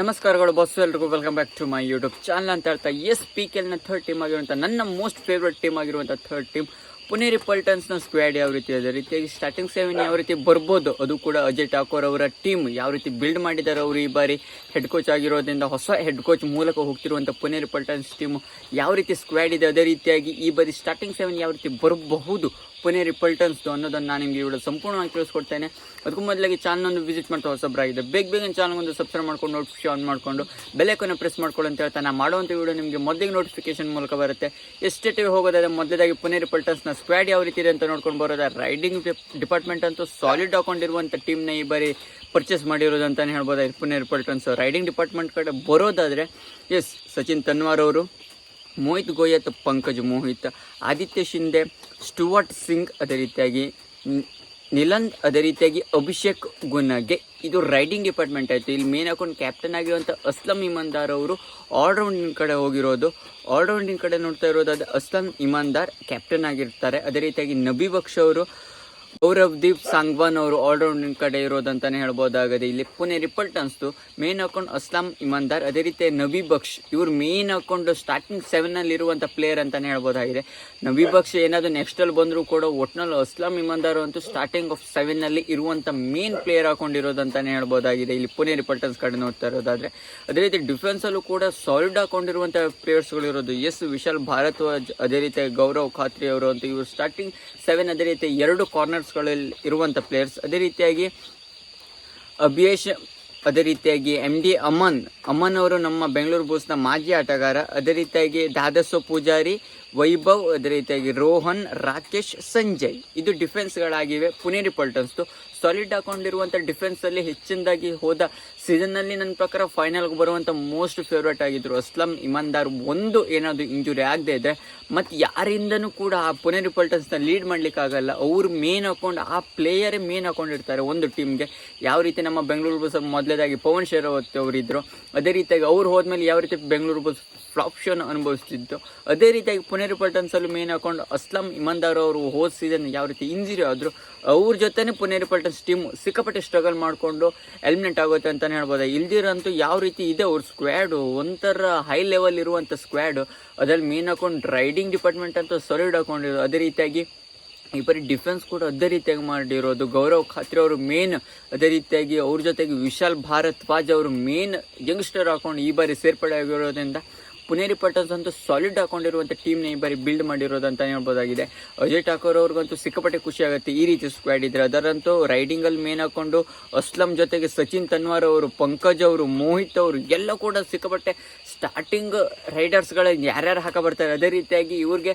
ನಮಸ್ಕಾರಗಳು ಬಸ್ಸು ಎಲ್ರಿಗೂ. Welcome back to my YouTube channel ಅಂತ ಹೇಳ್ತಾ ಎಸ್ ಪಿ ಕೆಲ್ನ ಥರ್ಡ್ ಟೀಮ್ ಆಗಿರುವಂಥ ನನ್ನ ಮೋಸ್ಟ್ ಫೇವ್ರೆಟ್ ಟೀಮ್ ಆಗಿರುವಂಥ ಥರ್ಡ್ ಟೀಮ್ ಪುನೇರಿ ಪಲ್ಟನ್ಸ್ನ ಸ್ಕ್ವಾಡ್ ಯಾವ ರೀತಿ ಇದೆ? ರೀತಿಯಾಗಿ ಸ್ಟಾರ್ಟಿಂಗ್ ಸೆವೆನ್ ಯಾವ ರೀತಿ ಬರ್ಬೋದು? ಅದು ಕೂಡ ಅಜಯ್ ಠಾಕೂರ್ ಅವರ ಟೀಮ್ ಯಾವ ರೀತಿ ಬಿಲ್ಡ್ ಮಾಡಿದ್ದಾರೆ ಅವರು ಈ ಬಾರಿ? ಹೆಡ್ ಕೋಚ್ ಆಗಿರೋದ್ರಿಂದ ಹೊಸ ಹೆಡ್ ಕೋಚ್ ಮೂಲಕ ಹೋಗ್ತಿರುವಂಥ ಪುನೇರಿ ಪಲ್ಟನ್ಸ್ ಟೀಮ್ ಯಾವ ರೀತಿ ಸ್ಕ್ವಾಡ್ ಇದೆ? ಅದೇ ರೀತಿಯಾಗಿ ಈ ಬಾರಿ ಸ್ಟಾರ್ಟಿಂಗ್ ಸೆವೆನ್ ಯಾವ ರೀತಿ ಬರಬಹುದು? ಪುನೇರಿ ಪಲ್ಟನ್ಸ್ದು ಅನ್ನೋದನ್ನು ನಾನು ನಿಮಗೆ ಇವಳು ಸಂಪೂರ್ಣವಾಗಿ ತಿಳಿಸ್ಕೊಡ್ತೇನೆ. ಅದಕ್ಕೂ ಮೊದಲಾಗಿ ಚಾನಲ್ ಒಂದು ವಿಸಿಟ್ ಮಾಡ್ತಾ ಹೊಸಬ್ರಾಗಿದೆ. ಬೇಗ ಬೇಗ ಚಾನಲ್ ಒಂದು ಸಬ್ಸ್ಕ್ರೈಬ್ ಮಾಡ್ಕೊಂಡು ನೋಟಿಫಿಕೇಶನ್ ಆನ್ ಮಾಡಿಕೊಂಡು ಬೆಲೆಕನ್ನು ಪ್ರೆಸ್ ಮಾಡ್ಕೊಳ್ಳಿ ಅಂತ ಹೇಳ್ತಾ ನಾನು ಮಾಡುವಂಥ ವಿಡಿಯೋ ನಿಮಗೆ ಮೊದಲಿಗೆ ನೋಟಿಫಿಕೇಶನ್ ಮೂಲಕ ಬರುತ್ತೆ. ಎಷ್ಟೇ ಟಿವಿ ಹೋಗೋದಾದ್ರೆ ಮೊದಲಾಗಿ ಪುನೇರಿ ರಿಪಲ್ಟನ್ಸ್ನ ಸ್ಕ್ವಾಡ್ ಯಾವ ರೀತಿ ಇದೆ ಅಂತ ನೋಡ್ಕೊಂಡು ಬರೋದ? ರೈಡಿಂಗ್ ಡಿಪಾರ್ಟ್ಮೆಂಟ್ ಅಂತೂ ಸಾಲಿಡ್ ಹಾಕೊಂಡಿರುವಂಥ ಟೀಮ್ನ ಈ ಬಾರಿ ಪರ್ಚೇಸ್ ಮಾಡಿರೋದು ಅಂತಲೇ ಹೇಳ್ಬೋದು ಪುನೇರಿ ರಿಪಲ್ಟನ್ಸ್. ರೈಡಿಂಗ್ ಡಿಪಾರ್ಟ್ಮೆಂಟ್ ಕಡೆ ಬರೋದಾದರೆ, ಎಸ್, ಸಚಿನ್ ತನ್ವಾರ್ ಅವರು ಮೋಹಿತ್ ಗೋಯತ್ ಪಂಕಜ್ ಮೋಹಿತ್, ಆದಿತ್ಯ ಶಿಂದೆ ಸ್ಟುವರ್ಟ್ ಸಿಂಗ್ ಅದೇ ರೀತಿಯಾಗಿ ನಿಲಂದ್ ಅದೇ ರೀತಿಯಾಗಿ ಅಭಿಷೇಕ್ ಗುನ್ನಗೆ ಇದು ರೈಡಿಂಗ್ ಡಿಪಾರ್ಟ್ಮೆಂಟ್ ಆಯಿತು. ಇಲ್ಲಿ ಮೇನ್ ಹಾಕೊಂಡು ಕ್ಯಾಪ್ಟನ್ ಆಗಿರುವಂಥ ಅಸ್ಲಂ ಇಮಾನ್ದಾರ್ ಅವರು ಆಲ್ರೌಂಡಿನ ಕಡೆ ಹೋಗಿರೋದು. ಆಲ್ರೌಂಡಿನ ಕಡೆ ನೋಡ್ತಾ ಇರೋದಾದ ಅಸ್ಲಂ ಇಮಾನ್ದಾರ್ ಕ್ಯಾಪ್ಟನ್ ಆಗಿರ್ತಾರೆ. ಅದೇ ರೀತಿಯಾಗಿ ನಬಿ ಬಕ್ಷ್ ಅವರು ಗೌರವ್ ದೀಪ್ ಸಾಂಗ್ವಾನ್ ಅವರು ಆಲ್ರೌಂಡ್ ಕಡೆ ಇರೋದಂತಾನೆ ಹೇಳ್ಬೋದಾಗದೆ, ಇಲ್ಲಿ ಪುಣೆ ಅನಿಸ್ತು. ಮೇನ್ ಅಕೌಂಟ್ ಅಸ್ಲಾಂ ಇಮಾನ್ದಾರ್, ಅದೇ ರೀತಿ ನಬಿ ಬಕ್ಷ್, ಇವ್ರು ಮೇನ್ ಅಕೌಂಟ್ ಸ್ಟಾರ್ಟಿಂಗ್ ಸೆವೆನ್ ಅಲ್ಲಿ ಇರುವಂತ ಪ್ಲೇಯರ್ ಅಂತಾನೆ ಹೇಳ್ಬೋದಾಗಿದೆ. ನಬಿ ಬಕ್ಷ್ ಏನಾದ್ರು ನೆಕ್ಸ್ಟ್ ಅಲ್ಲಿ ಬಂದರೂ ಕೂಡ ಒಟ್ನಲ್ಲಿ ಅಸ್ಲಾಂ ಇಮಾನ್ದಾರ್ ಅಂತೂ ಸ್ಟಾರ್ಟಿಂಗ್ ಆಫ್ ಸೆವೆನ್ ಅಲ್ಲಿ ಇರುವಂತ ಮೇನ್ ಪ್ಲೇಯರ್ ಹಾಕೊಂಡಿರೋದಂತಾನೆ ಹೇಳ್ಬೋದಾಗಿದೆ. ಇಲ್ಲಿ ಪುಣೆ ರಿಪಲ್ಟನ್ಸ್ ಕಡೆ ನೋಡ್ತಾ ಇರೋದಾದ್ರೆ. ಅದೇ ರೀತಿ ಡಿಫೆನ್ಸ್ ಅಲ್ಲೂ ಕೂಡ ಸಾಲಿಡ್ ಹಾಕೊಂಡಿರುವಂತ ಪ್ಲೇಯರ್ಸ್ಗಳು ಇರೋದು. ಎಸ್ ವಿಶಾಲ್ ಭಾರತ್ ಅದೇ ರೀತಿ ಗೌರವ್ ಖಾತ್ರಿ ಅವರು ಅಂತ ಇವರು ಸ್ಟಾರ್ಟಿಂಗ್ ಸೆವೆನ್ ಅದೇ ರೀತಿ ಎರಡು ಕಾರ್ನರ್ಸ್ಗಳಲ್ಲಿ ಇರುವಂಥ ಪ್ಲೇಯರ್ಸ್ ಅದೇ ರೀತಿಯಾಗಿ ಅಭಿಯೇಶ್, ಅದೇ ರೀತಿಯಾಗಿ ಎಂ ಡಿ ಅಮನ್. ಅಮನ್ ಅವರು ನಮ್ಮ ಬೆಂಗಳೂರು ಬೂಸ್ನ ಮಾಜಿ ಆಟಗಾರ. ಅದೇ ರೀತಿಯಾಗಿ ದಾದಸೋ ಪೂಜಾರಿ, ವೈಭವ್, ಅದೇ ರೀತಿಯಾಗಿ ರೋಹನ್, ರಾಕೇಶ್, ಸಂಜಯ್. ಇದು ಡಿಫೆನ್ಸ್ಗಳಾಗಿವೆ ಪುಣೆ ಪಲ್ಟನ್ಸ್ದು ಸಾಲಿಡ್ ಹಾಕೊಂಡಿರುವಂಥ ಡಿಫೆನ್ಸಲ್ಲಿ ಹೆಚ್ಚಿನದಾಗಿ ಹೋದ ಸೀಸನ್ನಲ್ಲಿ ನನ್ನ ಪ್ರಕಾರ ಫೈನಲ್ಗೆ ಬರುವಂಥ ಮೋಸ್ಟ್ ಫೇವ್ರೇಟ್ ಆಗಿದ್ರು ಅಸ್ಲಂ ಇಮಾನ್ದಾರ್. ಒಂದು ಏನಾದರೂ ಇಂಜುರಿ ಆಗದೆ ಇದ್ದರೆ ಮತ್ತು ಯಾರಿಂದನೂ ಕೂಡ ಆ ಪುನೇರಿ ರಿಪಲ್ಟನ್ಸ್ನ ಲೀಡ್ ಮಾಡಲಿಕ್ಕಾಗಲ್ಲ ಅವರು ಮೇನ್ ಹಾಕೊಂಡು ಆ ಪ್ಲೇಯರೇ ಮೇನ್ ಹಾಕೊಂಡಿರ್ತಾರೆ ಒಂದು ಟೀಮ್ಗೆ ಯಾವ ರೀತಿ ನಮ್ಮ ಬೆಂಗಳೂರು ಬಸ್ ಮೊದಲೇದಾಗಿ ಪವನ್ ಶೇರಾವತ್ ಅವರಿದ್ದರು ಅದೇ ರೀತಿಯಾಗಿ ಅವ್ರು ಹೋದ್ಮೇಲೆ ಯಾವ ರೀತಿ ಬೆಂಗಳೂರು ಬಸ್ ಫ್ಲಾಪ್ ಶೋನ ಅನುಭವಿಸ್ತಿತ್ತು ಅದೇ ರೀತಿಯಾಗಿ ಪುನೇರಿ ರಿಪಲ್ಟನ್ಸಲ್ಲೂ ಮೇನ್ ಹಾಕೊಂಡು ಅಸ್ಲಂ ಇಮಾನ್ದಾರ್ ಅವರು ಹೋದ ಸೀಸನ್ ಯಾವ ರೀತಿ ಇಂಜುರಿ ಆದರು, ಅವ್ರ ಜೊತೆನೇ ಪುಣೆ ಪಲ್ಟನ್ಸ್ ಟೀಮ್ ಸಿಕ್ಕಾಪಟ್ಟೆ ಸ್ಟ್ರಗಲ್ ಮಾಡಿಕೊಂಡು ಎಲಿಮಿನೇಟ್ ಆಗುತ್ತೆ ಅಂತಲೇ ಹೇಳ್ಬೋದು? ಇಲ್ದಿರಂತೂ ಯಾವ ರೀತಿ ಇದೆ ಅವ್ರ ಸ್ಕ್ವಾಡು? ಒಂಥರ ಹೈ ಲೆವೆಲ್ ಇರುವಂಥ ಸ್ಕ್ವಾಡು. ಅದ್ರಲ್ಲಿ ಮೇನ್ ಹಾಕೊಂಡು ರೈಡಿಂಗ್ ಡಿಪಾರ್ಟ್ಮೆಂಟ್ ಅಂತ ಸಾಲಿಡ್ ಹಾಕೊಂಡಿರೋ ಅದೇ ರೀತಿಯಾಗಿ ಈ ಬಾರಿ ಡಿಫೆನ್ಸ್ ಕೂಡ ಅದೇ ರೀತಿಯಾಗಿ ಮಾಡಿರೋದು. ಗೌರವ್ ಖಾತ್ರಿ ಅವರು ಮೇನ್ ಅದೇ ರೀತಿಯಾಗಿ ಅವ್ರ ಜೊತೆಗೆ ವಿಶಾಲ್ ಭಾರತ್ ಅವರು ಮೇನ್ ಯಂಗ್ಸ್ಟರ್ ಹಾಕೊಂಡು ಈ ಬಾರಿ ಸೇರ್ಪಡೆ ಆಗಿರೋದ್ರಿಂದ ಪುನೇರಿ ಪಟನ್ಸ್ ಅಂತೂ ಸಾಲಿಡ್ ಹಾಕೊಂಡಿರುವಂಥ ಟೀಮ್ನ ಈ ಬಾರಿ ಬಿಲ್ಡ್ ಮಾಡಿರೋದು ಅಂತ ಹೇಳ್ಬೋದಾಗಿದೆ. ಅಜಯ್ ಠಾಕೂರ್ ಅವ್ರಿಗಂತೂ ಸಿಕ್ಕಾಪಟ್ಟೆ ಖುಷಿ ಆಗುತ್ತೆ ಈ ರೀತಿ ಸ್ಕ್ವಾಡ್ ಇದ್ರೆ. ಅದರಂತೂ ರೈಡಿಂಗಲ್ಲಿ ಮೇನ್ ಹಾಕೊಂಡು ಅಸ್ಲಂ ಜೊತೆಗೆ ಸಚಿನ್ ತನ್ವಾರ್ ಅವರು, ಪಂಕಜ್ ಅವರು, ಮೋಹಿತ್ ಅವರು, ಎಲ್ಲ ಕೂಡ ಸಿಕ್ಕಾಪಟ್ಟೆ ಸ್ಟಾರ್ಟಿಂಗ್ ರೈಡರ್ಸ್ಗಳ ಯಾರ್ಯಾರು ಹಾಕ ಬರ್ತಾರೆ. ಅದೇ ರೀತಿಯಾಗಿ ಇವ್ರಿಗೆ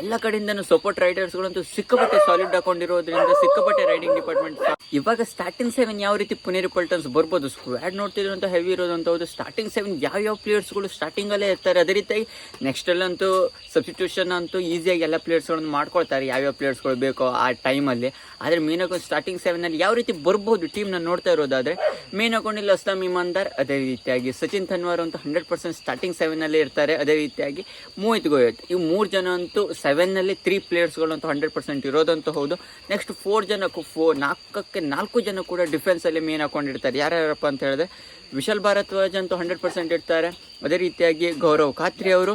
ಎಲ್ಲ ಕಡೆಯಿಂದನೂ ಸಪೋರ್ಟ್ ರೈಡರ್ಸ್ಗಳಂತೂ ಸಿಕ್ಕಾಪಟ್ಟೆ ಸಾಲಿಡ್ ಹಾಕೊಂಡಿರೋದ್ರಿಂದ ಸಿಕ್ಕಾಪಟ್ಟೆ ರೈಡಿಂಗ್ ಡಿಪಾರ್ಟ್ಮೆಂಟ್ ಇವಾಗ ಸ್ಟಾರ್ಟಿಂಗ್ ಸೆವೆನ್ ಯಾವ ರೀತಿ ಪುನೇರಿ ಪಲ್ಟನ್ಸ್ ಬರ್ಬೋದು? ಸ್ಕ್ವಾಡ್ ನೋಡ್ತಿದ್ರು ಅಂತ ಹೆವಿ ಇರೋದಂತ ಹೌದು ಸ್ಟಾರ್ಟಿಂಗ್ ಸೆವೆನ್ ಯಾವ ಯಾವ ಪ್ಲೇಯರ್ಸ್ಗಳು ಸ್ಟಾರ್ಟಿಂಗಲ್ಲೇ ಇರ್ತಾರೆ? ಅದೇ ರೀತಿಯಾಗಿ ನೆಕ್ಸ್ಟಲ್ಲಂತೂ ಸಬ್ಸ್ಟಿಟ್ಯೂಷನ್ ಅಂತೂ ಈಸಿಯಾಗಿ ಎಲ್ಲ ಪ್ಲೇಯರ್ಸ್ಗಳನ್ನು ಮಾಡ್ಕೊಳ್ತಾರೆ. ಯಾವ್ಯಾವ ಪ್ಲೇಯರ್ಸ್ಗಳು ಬೇಕೋ ಆ ಟೈಮಲ್ಲಿ ಆದರೆ ಮೇನ್ ಅಕೌಂಟ್ ಸ್ಟಾರ್ಟಿಂಗ್ ಸೆವೆನಲ್ಲಿ ಯಾವ ರೀತಿ ಬರ್ಬೋದು ಟೀಮ್ನ ನೋಡ್ತಾ ಇರೋದಾದರೆ ಮೇನ್ ಅಕೌಂಟ್ ಇಲ್ಲಿ ಅಸ್ಲಾಂ ಇಮಾನ್ದಾರ್, ಅದೇ ರೀತಿಯಾಗಿ ಸಚಿನ್ ತನ್ವಾರ್ ಅಂತೂ ಹಂಡ್ರೆಡ್ ಪರ್ಸೆಂಟ್ ಸ್ಟಾರ್ಟಿಂಗ್ ಸೆವೆನಲ್ಲಿ ಇರ್ತಾರೆ. ಅದೇ ರೀತಿಯಾಗಿ ಮೋಹಿತ್ ಗೋಯತ್. ಈ ಮೂರು ಜನ ಅಂತೂ ಸೆವೆನ್ನಲ್ಲಿ ತ್ರೀ ಪ್ಲೇಯರ್ಸ್ಗಳಂತೂ ಹಂಡ್ರೆಡ್ ಪರ್ಸೆಂಟ್ ಇರೋದಂತೂ ಹೌದು. ನೆಕ್ಸ್ಟ್ ಫೋರ್ ಜನಕ್ಕೂ ಫೋ ನಾಲ್ಕಕ್ಕೆ ನಾಲ್ಕು ಜನ ಕೂಡ ಡಿಫೆನ್ಸಲ್ಲಿ ಮೇನ್ ಹಾಕೊಂಡಿರ್ತಾರೆ ಯಾರ್ಯಾರಪ್ಪ ಅಂತ ಹೇಳಿದ್ರೆ ವಿಶಾಲ್ ಭಾರದ್ವಾಜ್ ಅಂತೂ ಹಂಡ್ರೆಡ್ ಪರ್ಸೆಂಟ್ ಇರ್ತಾರೆ ಅದೇ ರೀತಿಯಾಗಿ ಗೌರವ್ ಖಾತ್ರಿ ಅವರು.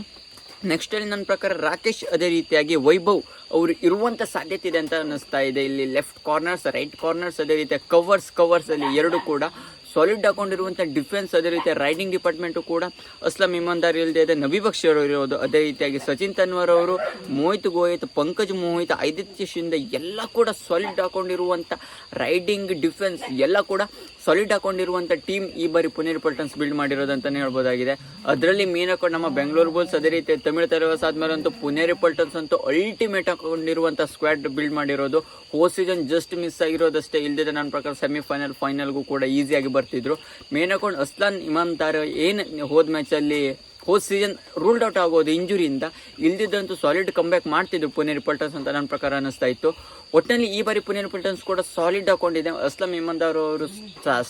ನೆಕ್ಸ್ಟಲ್ಲಿ ನನ್ನ ಪ್ರಕಾರ ರಾಕೇಶ್ ಅದೇ ರೀತಿಯಾಗಿ ವೈಭವ್ ಅವರು ಇರುವಂಥ ಸಾಧ್ಯತೆ ಇದೆ ಅಂತ ಅನ್ನಿಸ್ತಾ ಇದೆ. ಇಲ್ಲಿ ಲೆಫ್ಟ್ ಕಾರ್ನರ್ಸ್ ರೈಟ್ ಕಾರ್ನರ್ಸ್ ಅದೇ ರೀತಿಯ ಕವರ್ಸ್ ಕವರ್ಸಲ್ಲಿ ಎರಡು ಕೂಡ. ಸಾಲಿಡ್ ಹಾಕೊಂಡಿರುವಂಥ ಡಿಫೆನ್ಸ್ ಅದೇ ರೀತಿ ರೈಡಿಂಗ್ ಡಿಪಾರ್ಟ್ಮೆಂಟು ಕೂಡ ಅಸ್ಲಂ ಇಮಾನ್ದಾರ್ ಇಲ್ಲದೆ ಇದೆ ನಬಿ ಅವರು ಇರೋದು. ಅದೇ ರೀತಿಯಾಗಿ ಸಚಿನ್ ತನ್ವರ್ ಅವರು, ಮೋಹಿತ್ ಗೋಹಿತ್ ಪಂಕಜ್ ಮೋಹಿತ್, ಆದಿತ್ಯ ಶಿಂದೆ ಎಲ್ಲ ಕೂಡ ಸಾಲಿಡ್ ಹಾಕೊಂಡಿರುವಂಥ ರೈಡಿಂಗ್ ಡಿಫೆನ್ಸ್ ಎಲ್ಲ ಕೂಡ ಸಾಲಿಡ್ ಹಾಕೊಂಡಿರುವಂಥ ಟೀಮ್ ಈ ಬಾರಿ ಪುನೀರ್ ಪಲ್ಟನ್ಸ್ ಬಿಲ್ಡ್ ಮಾಡಿರೋದು ಅಂತಲೇ ಹೇಳ್ಬೋದಾಗಿದೆ. ಅದರಲ್ಲಿ ಮೇನ್ ಹಾಕೊಂಡು ನಮ್ಮ ಬೆಂಗಳೂರು ಬುಲ್ಸ್ ಅದೇ ರೀತಿ ತಮಿಳು ತಲವಾಸ್ ಆದ್ಮೇಲೆ ಅಂತೂ ಪುನೇರಿ ಪಲ್ಟನ್ಸ್ ಅಂತೂ ಅಲ್ಟಿಮೇಟ್ ಹಾಕೊಂಡಿರುವಂಥ ಸ್ಕ್ವಾಡ್ ಬಿಲ್ಡ್ ಮಾಡಿರೋದು. ಹೋ ಸೀಸನ್ ಜಸ್ಟ್ ಮಿಸ್ ಆಗಿರೋದಷ್ಟೇ. ಇಲ್ದಿದೆ ನನ್ನ ಪ್ರಕಾರ ಸೆಮಿಫೈನಲ್ ಫೈನಲ್ಗೂ ಕೂಡ ಈಸಿಯಾಗಿ ಬರ್ತಿದ್ರು. ಮೇನ್ ಹಾಕೊಂಡು ಅಸ್ಲಾನ್ ಇಮಾನ್ದಾರ್ ಏನು ಹೋದ ಮ್ಯಾಚಲ್ಲಿ ಹೋದ ಸೀಸನ್ ರೂಲ್ಡ್ ಔಟ್ ಆಗೋದು ಇಂಜುರಿಯಿಂದ. ಇಲ್ದಿದ್ದಂತೂ ಸಾಲಿಡ್ ಕಂಬ್ಯಾಕ್ ಮಾಡ್ತಿದ್ರು ಪುಣೆ ಪಲ್ಟನ್ಸ್ ಅಂತ ನನ್ನ ಪ್ರಕಾರ ಅನ್ನಿಸ್ತಾ ಇತ್ತು. ಒಟ್ಟಿನಲ್ಲಿ ಈ ಬಾರಿ ಪುಣೆ ಪಲ್ಟನ್ಸ್ ಕೂಡ ಸಾಲಿಡ್ ಹಾಕೊಂಡಿದೆ. ಅಸ್ಲಂ ಇಮಂದಾರ್ ಅವರು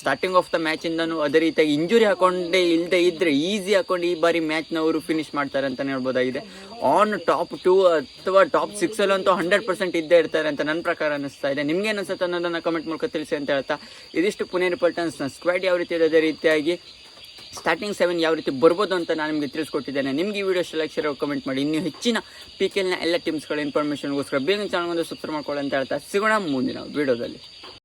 ಸ್ಟಾರ್ಟಿಂಗ್ ಆಫ್ ದ ಮ್ಯಾಚಿಂದನೂ ಅದೇ ರೀತಿಯಾಗಿ ಇಂಜುರಿ ಹಾಕೊಂಡೇ ಇಲ್ಲದೆ ಇದ್ದರೆ ಈಸಿ ಹಾಕೊಂಡು ಈ ಬಾರಿ ಮ್ಯಾಚ್ನ ಅವರು ಫಿನಿಶ್ ಮಾಡ್ತಾರೆ ಅಂತಲೇ ಹೇಳ್ಬೋದಾಗಿದೆ. ಆನ್ ಟಾಪ್ ಟೂ ಅಥವಾ ಟಾಪ್ ಸಿಕ್ಸಲ್ಲಂತೂ ಹಂಡ್ರೆಡ್ ಪರ್ಸೆಂಟ್ ಇದ್ದೇ ಇರ್ತಾರೆ ಅಂತ ನನ್ನ ಪ್ರಕಾರ ಅನ್ನಿಸ್ತಾ ಇದೆ. ನಿಮ್ಗೆ ಅನಿಸುತ್ತೆ ಅನ್ನೋದನ್ನು ಕಮೆಂಟ್ ಮೂಲಕ ತಿಳಿಸಿ ಅಂತ ಹೇಳ್ತಾ, ಇದಿಷ್ಟು ಪುಣೆ ಪಲ್ಟನ್ಸ್ನ ಸ್ಕ್ವಾಡ್ ಯಾವ ರೀತಿ ಇದೆ ಅದೇ ರೀತಿಯಾಗಿ ಸ್ಟಾರ್ಟಿಂಗ್ ಸೆವೆನ್ ಯಾವ ರೀತಿ ಬರ್ಬೋದು ಅಂತ ನಾನು ನಿಮಗೆ ತಿಳಿಸ್ಕೊಟ್ಟಿದ್ದೇನೆ. ನಿಮಗೆ ಈ ವಿಡಿಯೋ ಲೈಕ್ ಕಮೆಂಟ್ ಮಾಡಿ. ಇನ್ನೂ ಹೆಚ್ಚಿನ ಪಿ ಕೆ ಎಲ್ನ ಎಲ್ಲ ಟೀಮ್ಸ್ಗಳ ಇನ್ಫಾರ್ಮೇಷನ್ಗೋಸ್ಕರ ಬೇಗ ಚಾನಲ್ ಒಂದು ಸಬ್ಸ್ಕ್ರೈಬ್ ಮಾಡ್ಕೊಳ್ಳಿ ಅಂತ ಹೇಳ್ತಾ ಸಿಗೋಣ ಮುಂದಿನ ವಿಡಿಯೋದಲ್ಲಿ